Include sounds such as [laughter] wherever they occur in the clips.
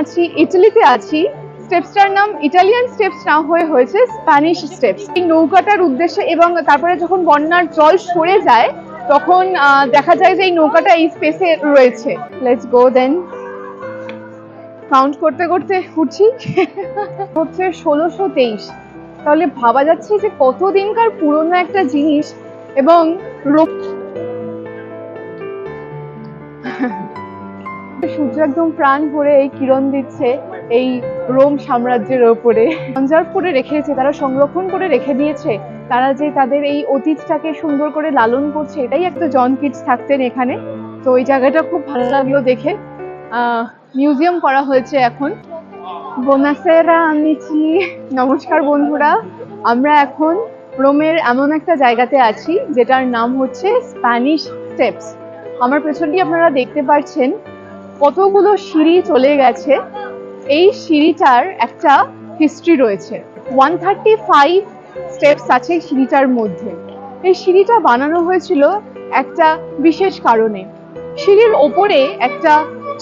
আছি ইটালিতে আছি। স্টেপসটার নাম ইটালিয়ান স্টেপস না হয়ে হয়েছে স্প্যানিশ স্টেপস। এই নৌকাটার উদ্দেশ্যে এবং তারপরে যখন বন্যার জল সরে যায়, তখন দেখা যায় যে এই নৌকাটা এই স্পেসে রয়েছে। লেটস গো দেন কাউন্ট করতে করতে উঠছি। [laughs] হচ্ছে ষোলোশো তেইশ। তাহলে ভাবা যাচ্ছে যে কতদিনকার পুরনো একটা জিনিস এবং রো- [laughs] সূর্য একদম প্রাণ ভরে এই কিরণ দিচ্ছে এই রোম সাম্রাজ্যের ওপরে। কনজার্ভ করে রেখেছে, তারা সংরক্ষণ করে রেখে দিয়েছে। তারা যে তাদের এই অতীতটাকে সুন্দর করে লালন করছে, এটাই একটা জন কিডস থাকতেন এখানে। তো ওই জায়গাটা খুব ভালো লাগল দেখে। মিউজিয়াম করা হয়েছে এখন। বোনাসেরা আমিছি নমস্কার বন্ধুরা। আমরা এখন রোমের এমন একটা জায়গাতে আছি, যেটার নাম হচ্ছে স্প্যানিশ স্টেপস। আমার পেছনটি আপনারা দেখতে পাচ্ছেন কতগুলো সিঁড়ি চলে গেছে, এই সিঁড়িটার একটা হিস্ট্রি রয়েছে। ওয়ান থার্টি ফাইভ স্টেপস আছে সিঁড়িটার মধ্যে। এই সিঁড়িটা বানানো হয়েছিল একটা বিশেষ কারণে। সিঁড়ির ওপরে একটা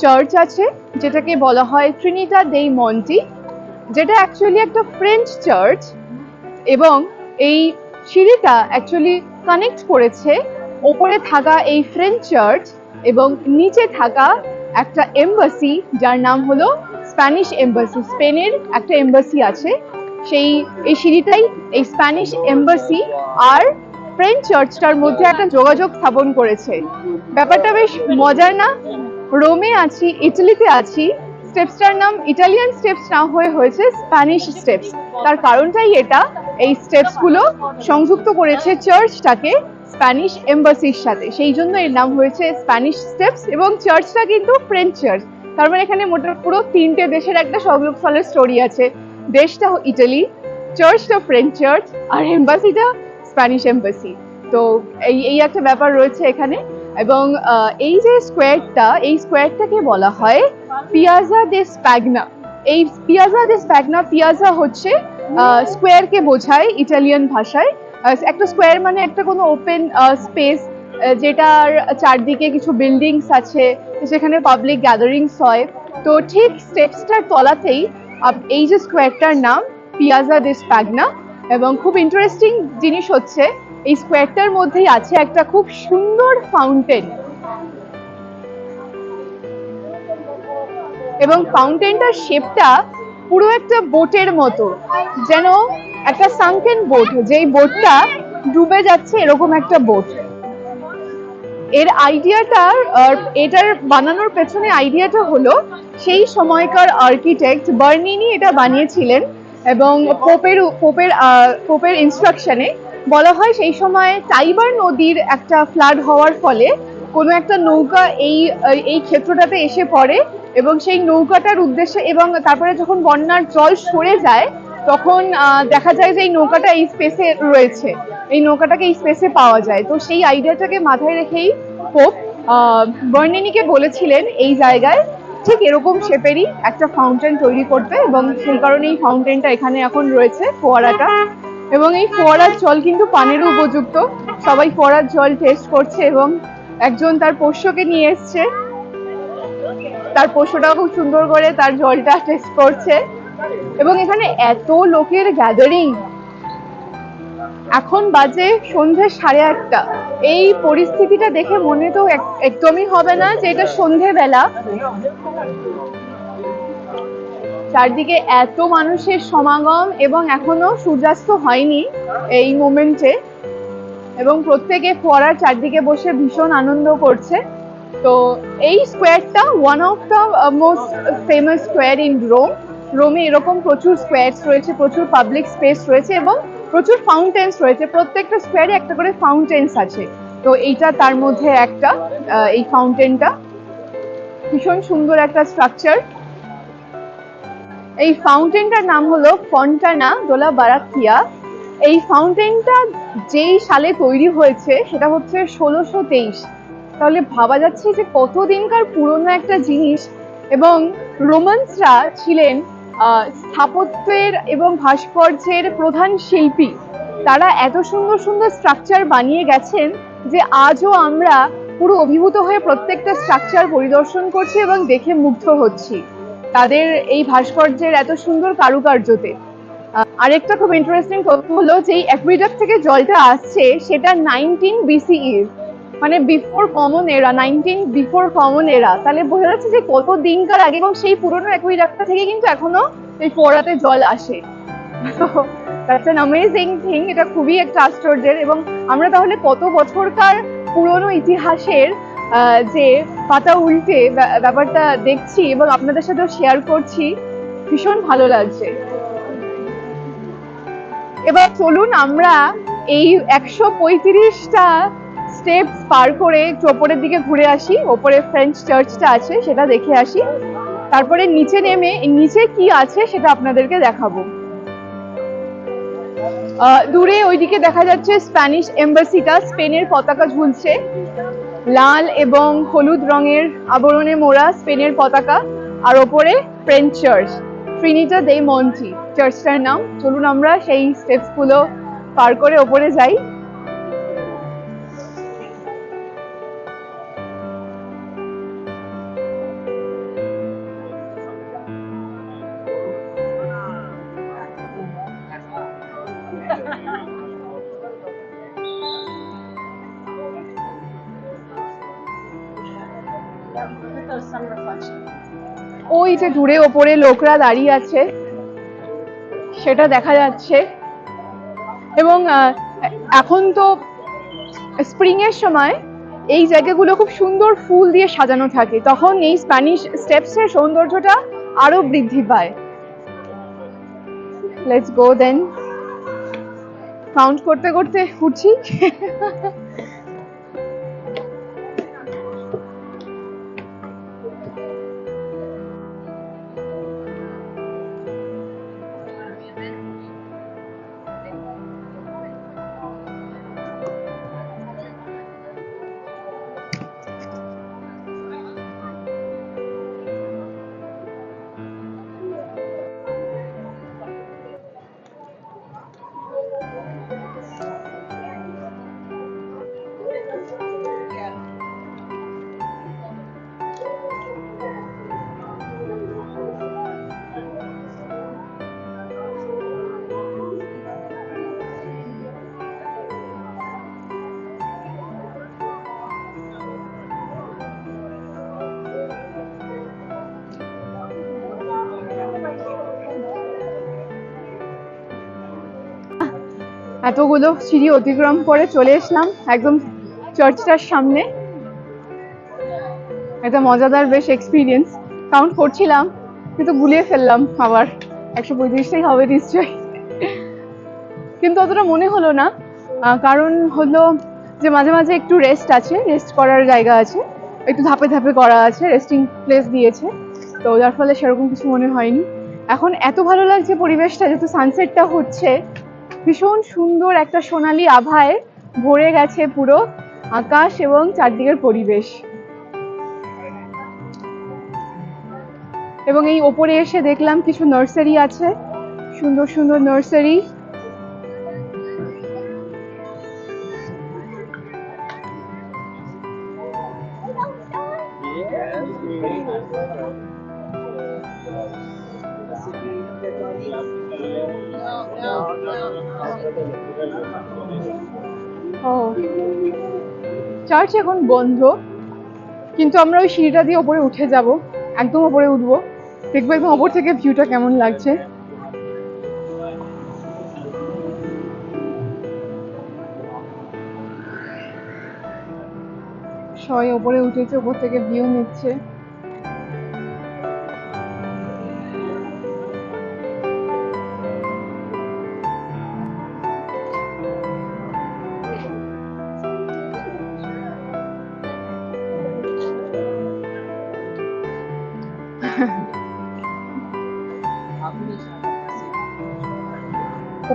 চার্চ আছে, যেটাকে বলা হয় ট্রিনিটা দেই মন্টি যেটা অ্যাকচুয়ালি একটা ফ্রেঞ্চ চার্চ এবং এই সিঁড়িটা অ্যাকচুয়ালি কানেক্ট করেছে ওপরে থাকা এই ফ্রেঞ্চ চার্চ এবং নিচে থাকা একটা এম্বাসি যার নাম হলো স্প্যানিশ এম্বাসি স্পেনের একটা এম্বাসি আছে। সেই, এই সিঁড়িটাই এই স্প্যানিশ এম্বাসি আর ফ্রেঞ্চ চার্চটার মধ্যে একটা যোগাযোগ স্থাপন করেছে। ব্যাপারটা বেশ মজার না? রোমে আছি ইটালিতে আছি। স্টেপসটার নাম ইটালিয়ান স্টেপস না হয়ে হয়েছে স্প্যানিশ স্টেপস তার কারণটাই এটা। এই স্টেপসগুলো সংযুক্ত করেছে চার্চটাকে স্প্যানিশ এম্বাসির সাথে। সেই জন্য এর নাম হয়েছে স্প্যানিশ স্টেপস এবং চার্চটা কিন্তু ফ্রেঞ্চ চার্চ। তার মানে এখানে মোটা পুরো তিনটে দেশের একটা সংযোগস্থলের স্টোরি আছে। দেশটা ইটালি, চার্চটা ফ্রেঞ্চ চার্চ, আর এম্বাসিটা স্প্যানিশ এম্বাসি। তো এই এই একটা ব্যাপার রয়েছে এখানে। এবং এই যে স্কোয়ারটা, এই স্কোয়ারটাকে বলা হয় পিয়াজা দে স্প্যাগনা। এই পিয়াজা দে স্প্যাগনা, পিয়াজা হচ্ছে স্কোয়ারকে বোঝায় ইটালিয়ান ভাষায়। একটা স্কোয়ার মানে একটা কোনো ওপেন স্পেস যেটার চারদিকে কিছু বিল্ডিংস আছে, সেখানে পাবলিক গ্যাদারিংস হয়। তো ঠিক স্টেপসটার তলাতেই এই যে স্কোয়ারটার নাম পিয়াজা দে স্প্যাগনা এবং খুব ইন্টারেস্টিং জিনিস হচ্ছে, এই স্কোয়ারটার মধ্যেই আছে একটা খুব সুন্দর ফাউন্টেন এবং ফাউন্টেনটার শেপটা পুরো একটা বোটের মতো, যেন একটা সানকেন বোট যেই বোটটা ডুবে যাচ্ছে, এরকম একটা বোট এর আইডিয়াটা এটার বানানোর পেছনে আইডিয়াটা হলো, সেই সময়কার আর্কিটেক্ট বার্নিনি এটা বানিয়েছিলেন এবং পোপের পোপের পোপের ইনস্ট্রাকশনে বলা হয় সেই সময় টাইবার নদীর একটা ফ্লাড হওয়ার ফলে কোনো একটা নৌকা এই এই ক্ষেত্রটাতে এসে পড়ে এবং সেই নৌকাটার উদ্দেশ্যে এবং তারপরে যখন বন্যার জল সরে যায় তখন দেখা যায় যে এই নৌকাটা এই স্পেসে রয়েছে। এই নৌকাটাকে এই স্পেসে পাওয়া যায়। তো সেই আইডিয়াটাকে মাথায় রেখেই পোপ বর্ণিনীকে বলেছিলেন এই জায়গায়, ঠিক এরকম শেপেরই একটা ফাউন্টেন তৈরি করতে এবং সেই কারণে এই ফাউন্টেনটা এখানে এখন রয়েছে, ফোয়ারাটা। এবং এই ফোয়ারার জল কিন্তু পানেরও উপযুক্ত। সবাই ফোয়ারার জল টেস্ট করছে এবং একজন তার পোষ্যকে নিয়ে এসছে। তার পোষ্যটাও খুব সুন্দর করে তার জলটা টেস্ট করছে। এবং এখানে এত লোকের গ্যাদারিং এখন বাজে সন্ধে সাড়ে আটটা। এই পরিস্থিতিটা দেখে মনে তো একদমই হবে না যে এটা সন্ধেবেলা। চারদিকে এত মানুষের সমাগম এবং এখনও সূর্যাস্ত হয়নি এই মোমেন্টে। এবং প্রত্যেকে ফোয়ারার চারদিকে বসে ভীষণ আনন্দ করছে। তো এই স্কোয়ারটা one of the most famous square in Rome রোমে এরকম প্রচুর স্কোয়ারস রয়েছে, প্রচুর পাবলিক স্পেস রয়েছে এবং প্রচুর ফাউন্টেন্স রয়েছে। প্রত্যেকটা স্কোয়ারে একটা করে ফাউন্টেন্স আছে। তো এইটা তার মধ্যে একটা এই ফাউন্টেনটা ভীষণ সুন্দর একটা স্ট্রাকচার এই ফাউন্টেনটার নাম হলো ফন্টানা দোলা বারাকিয়া এই ফাউন্টেনটা যেই সালে তৈরি হয়েছে, সেটা হচ্ছে ষোলোশো তেইশ। তাহলে ভাবা যাচ্ছে যে কতদিনকার পুরনো একটা জিনিস এবং রোমান্সরা ছিলেন স্থাপত্যের এবং ভাস্কর্যের প্রধান শিল্পী, তারা এত সুন্দর সুন্দর স্ট্রাকচার বানিয়ে গেছেন যে আজও আমরা পুরো অভিভূত হয়ে প্রত্যেকটা স্ট্রাকচার পরিদর্শন করছি এবং দেখে মুগ্ধ হচ্ছি। তাদের এই ভাস্কর্যের এত সুন্দর কারুকার্যতে। আরেকটা খুব ইন্টারেস্টিং তথ্য হলো যে এই অ্যাকুইডাক্ট থেকে জলটা আসছে সেটা নাইনটিন বিসিই মানে before common era nineteen before common era তাহলে বোঝা যাচ্ছে যে কত দিনকার আগে এবং সেই পুরনো অ্যাকুইডাক্টটা থেকে কিন্তু এখনও এই ফোয়ারাতে জল আসে। দ্যাটস অ্যান অ্যামেজিং থিং এটা খুবই একটা আশ্চর্যের এবং আমরা তাহলে কত বছরকার পুরনো ইতিহাসের যে পাতা উল্টে ব্যা- ব্যাপারটা দেখছি এবং আপনাদের সাথেও শেয়ার করছি, ভীষণ ভালো লাগছে। এবার চলুন আমরা এই একশো পঁয়ত্রিশটা স্টেপস পার করে একটু ওপরের দিকে ঘুরে আসি, ওপরে ফ্রেঞ্চ চার্চটা আছে, সেটা দেখে আসি। তারপরে নিচে নেমে, নিচে কি আছে সেটা আপনাদেরকে দেখাবো। দূরে ওইদিকে দেখা যাচ্ছে স্প্যানিশ এম্বাসিটা স্পেনের পতাকা ঝুলছে। লাল এবং হলুদ রঙের আবরণে মোড়া স্পেনের পতাকা, আর ওপরে French church Trinita de Monti চার্চটার নাম। চলুন আমরা সেই স্টেপসগুলো পার করে ওপরে যাই। ওই যে দূরে ওপরে লোকরা দাঁড়িয়ে আছে, সেটা দেখা যাচ্ছে। এবং এখন তো স্প্রিং এর সময় এই জায়গাগুলো খুব সুন্দর ফুল দিয়ে সাজানো থাকে, তখন এই স্প্যানিশ স্টেপসের সৌন্দর্যটা আরও বৃদ্ধি পায়। লেটস গো দেন কাউন্ট করতে করতে উঠছি। [laughs] এতগুলো সিঁড়ি অতিক্রম করে চলে এসলাম একদম চার্চটার সামনে। এটা মজাদার বেশ এক্সপিরিয়েন্স কাউন্ট করছিলাম, কিন্তু গুলিয়ে ফেললাম আবার। একশো পঁয়ত্রিশটাই হবে নিশ্চয়ই। কিন্তু অতটা মনে হলো না। কারণ হলো যে মাঝে মাঝে একটু রেস্ট আছে রেস্ট করার জায়গা আছে। একটু ধাপে ধাপে করা আছে রেস্টিং প্লেস দিয়েছে। তো যার ফলে সেরকম কিছু মনে হয়নি। এখন এত ভালো লাগছে পরিবেশটা, যেহেতু সানসেটটা হচ্ছে ভীষণ সুন্দর একটা সোনালি আভায় ভরে গেছে পুরো আকাশ এবং চারদিকের পরিবেশ। এবং এই ওপরে এসে দেখলাম কিছু নার্সারি আছে, সুন্দর সুন্দর নার্সারি। চার্চ এখন বন্ধ, কিন্তু আমরা ওই সিঁড়িটা দিয়ে ওপরে উঠে যাব, একদম ওপরে উঠবো। দেখব একদম ওপর থেকে ভিউটা কেমন লাগছে। সবাই ওপরে উঠেছে, ওপর থেকে ভিউ নিচ্ছে।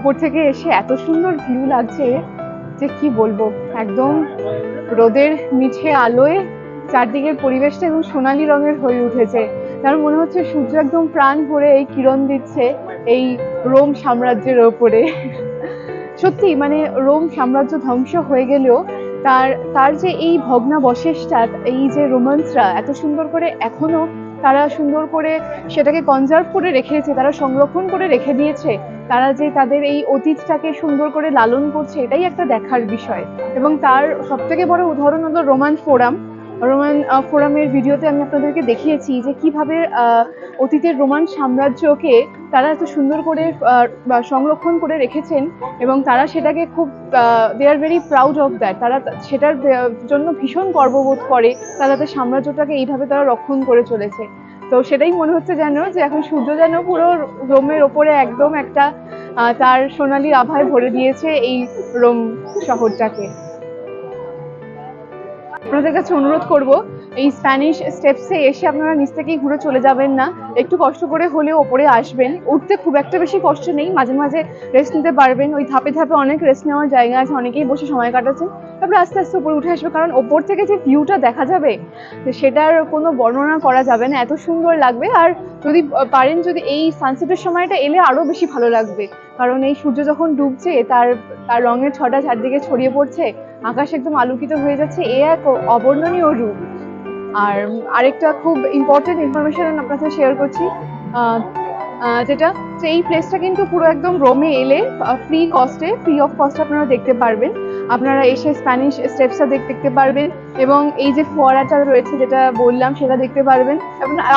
উপর থেকে এসে এত সুন্দর ভিউ লাগছে যে কি বলব? একদম রোদের মিঠে আলোয় চারদিকের পরিবেশটা একদম সোনালী রঙের হয়ে উঠেছে। তার মনে হচ্ছে সূর্য একদম প্রাণ ভরে এই কিরণ দিচ্ছে এই রোম সাম্রাজ্যের ওপরে। সত্যি মানে রোম সাম্রাজ্য ধ্বংস হয়ে গেলেও তার তার যে এই ভগ্নাবশেষটা, এই যে রোমান্সরা এত সুন্দর করে এখনও তারা সুন্দর করে সেটাকে কনজার্ভ করে রেখেছে, তারা সংরক্ষণ করে রেখে দিয়েছে, তারা যে তাদের এই অতীতটাকে সুন্দর করে লালন করছে, এটাই একটা দেখার বিষয়। এবং তার সবথেকে বড় উদাহরণ হলো রোমান ফোরাম রোমান ফোরামের ভিডিওতে আমি আপনাদেরকে দেখিয়েছি যে কীভাবে অতীতের রোমান সাম্রাজ্যকে তারা এত সুন্দর করে সংরক্ষণ করে রেখেছেন এবং তারা সেটাকে খুব they are very proud of that তারা সেটার জন্য ভীষণ গর্ববোধ করে, তারা তাদের সাম্রাজ্যটাকে এইভাবে তারা রক্ষণ করে চলেছে। তো সেটাই মনে হচ্ছে যেন যে এখন সূর্য যেন পুরো রোমের ওপরে একদম একটা তার সোনালি আভায় ভরে দিয়েছে এই রোম শহরটাকে। আপনাদের কাছে অনুরোধ করব, এই স্প্যানিশ স্টেপসে এসে আপনারা নিচ থেকেই ঘুরে চলে যাবেন না। একটু কষ্ট করে হলেও ওপরে আসবেন। উঠতে খুব একটা বেশি কষ্ট নেই, মাঝে মাঝে রেস্ট নিতে পারবেন। ওই ধাপে ধাপে অনেক রেস্ট নেওয়ার জায়গা আছে, অনেকেই বসে সময় কাটাচ্ছেন। তারপরে আস্তে আস্তে উপরে উঠে আসবে, কারণ ওপর থেকে যে ভিউটা দেখা যাবে সেটার কোনো বর্ণনা করা যাবে না। এত সুন্দর লাগবে, আর যদি পারেন যদি এই সানসেটের সময়টা এলে আরও বেশি ভালো লাগবে। কারণ এই সূর্য যখন ডুবছে, তার তার রঙের ছটা চারদিকে ছড়িয়ে পড়ছে আকাশ একদম আলোকিত হয়ে যাচ্ছে, এ এক অবর্ণনীয় রূপ। আর আরেকটা খুব ইম্পর্টেন্ট ইনফরমেশন আপনার সাথে শেয়ার করছি যেটা, এই প্লেসটা কিন্তু পুরো একদম রোমে এলে ফ্রি কস্টে ফ্রি অফ কস্টে আপনারা দেখতে পারবেন। আপনারা এসে স্প্যানিশ স্টেপসটা দেখতে পারবেন এবং এই যে ফোয়ারাটা রয়েছে যেটা বললাম, সেটা দেখতে পারবেন।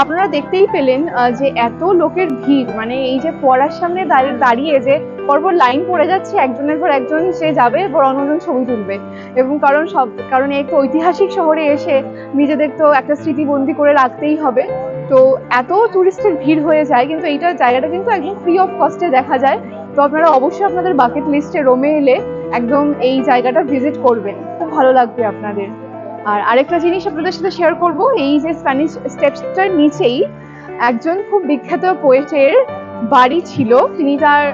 আপনারা দেখতেই পেলেন যে এত লোকের ভিড় মানে এই যে ফোয়ারার সামনে দাঁড়িয়ে দাঁড়িয়ে যে পরপর লাইন পড়ে যাচ্ছে, একজনের পর একজন সে যাবে এরপর ছবি তুলবে। এবং কারণ সব, কারণ একটা ঐতিহাসিক শহরে এসে নিজেদের তো একটা স্মৃতিবন্দি করে রাখতেই হবে। তো এত টুরিস্টের ভিড় হয়ে যায়, কিন্তু এইটার জায়গাটা কিন্তু একদম ফ্রি অফ কস্টে দেখা যায়। তো আপনারা অবশ্যই আপনাদের বাকেট লিস্টে রোমে এলে একদম এই জায়গাটা ভিজিট করবেন। খুব ভালো লাগবে আপনাদের। আর আরেকটা জিনিস আপনাদের সাথে শেয়ার করব, এই যে স্প্যানিশ স্টেপসটার নিচেই একজন খুব বিখ্যাত পোয়েটের বাড়ি ছিল। তিনি তার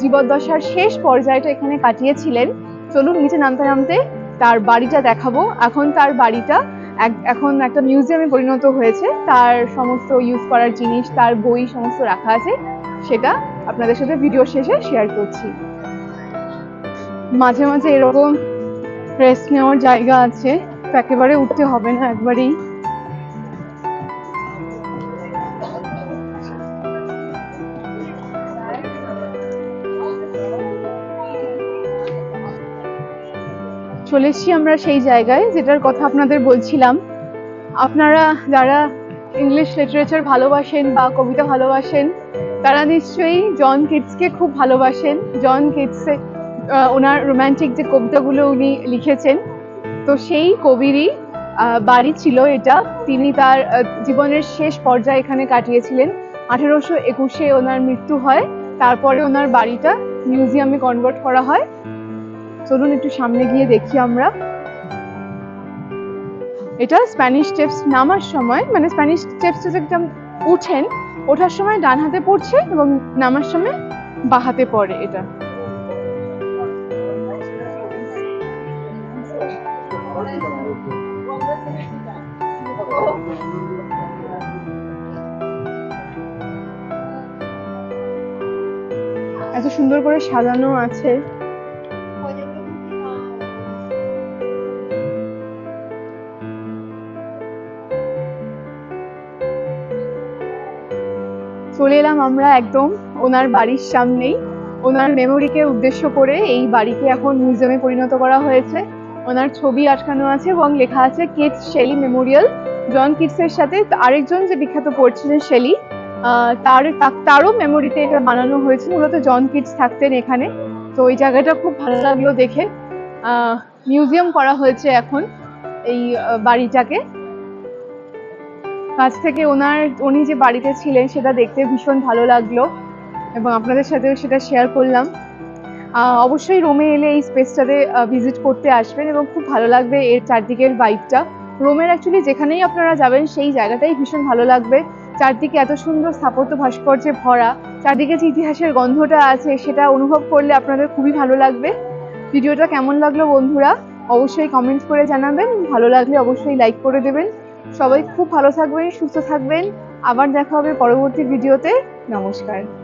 জীবদ্দশার শেষ পর্যায়টা এখানে কাটিয়েছিলেন। চলুন নিচে নামতে নামতে তার বাড়িটা দেখাবো। এখন তার বাড়িটা এখন একটা মিউজিয়ামে পরিণত হয়েছে। তার সমস্ত ইউজ করার জিনিস, তার বই সমস্ত রাখা আছে। সেটা আপনাদের সাথে ভিডিও শেষে শেয়ার করছি। মাঝে মাঝে এরকম রেস্ট নেওয়ার জায়গা আছে। একেবারে উঠতে হবে না, একবারেই। চলে এসেছি আমরা সেই জায়গায়, যেটার কথা আপনাদের বলছিলাম। আপনারা যারা ইংলিশ লিটারেচার ভালোবাসেন বা কবিতা ভালোবাসেন, তারা নিশ্চয়ই জন কিটসকে খুব ভালোবাসেন। জন কিটসে ওনার রোম্যান্টিক যে কবিতাগুলো উনি লিখেছেন, তো সেই কবিরই বাড়ি ছিল এটা। তিনি তার জীবনের শেষ পর্যায়ে এখানে কাটিয়েছিলেন। আঠেরোশো একুশে ওনার মৃত্যু হয়। তারপরে ওনার বাড়িটা মিউজিয়ামে কনভার্ট করা হয়। চলুন একটু সামনে গিয়ে দেখি আমরা। এটা স্প্যানিশ স্টেপস নামার সময় মানে স্প্যানিশ স্টেপস একদম উঠেন, ওঠার সময় ডান হাতে পড়ছে এবং নামার সময় বা হাতে পড়ে এটা। এত সুন্দর করে সাজানো আছে। চলে এলাম আমরা একদম ওনার বাড়ির সামনেই। ওনার মেমোরিকে উদ্দেশ্য করে এই বাড়িকে এখন মিউজিয়ামে পরিণত করা হয়েছে। ওনার ছবি আটকানো আছে এবং লেখা আছে কিডস শেলি মেমোরিয়াল জন কিডসের সাথে আরেকজন যে বিখ্যাত পোয়েট ছিলেন শেলি তার, তারও মেমোরিতে এটা বানানো হয়েছে। মূলত জন কিডস থাকতেন এখানে। তো ওই জায়গাটা খুব ভালো লাগল দেখে। মিউজিয়াম করা হয়েছে এখন এই বাড়িটাকে। কাছ থেকে ওনার, উনি যে বাড়িতে ছিলেন সেটা দেখতে ভীষণ ভালো লাগল এবং আপনাদের সাথেও সেটা শেয়ার করলাম। অবশ্যই রোমে এলে এই স্পেসটাতে ভিজিট করতে আসবেন এবং খুব ভালো লাগবে এর চারদিকের বাইকটা রোমের অ্যাকচুয়ালি যেখানেই আপনারা যাবেন, সেই জায়গাটাই ভীষণ ভালো লাগবে। চারদিকে এত সুন্দর স্থাপত্য ভাস্কর্যে ভরা, চারদিকে যে ইতিহাসের গন্ধটা আছে সেটা অনুভব করলে আপনাদের খুবই ভালো লাগবে। ভিডিওটা কেমন লাগল বন্ধুরা? অবশ্যই কমেন্ট করে জানাবেন। ভালো লাগলে অবশ্যই লাইক করে দেবেন। সবাই খুব ভালো থাকবেন সুস্থ থাকবেন। আবার দেখা হবে পরবর্তী ভিডিওতে। নমস্কার।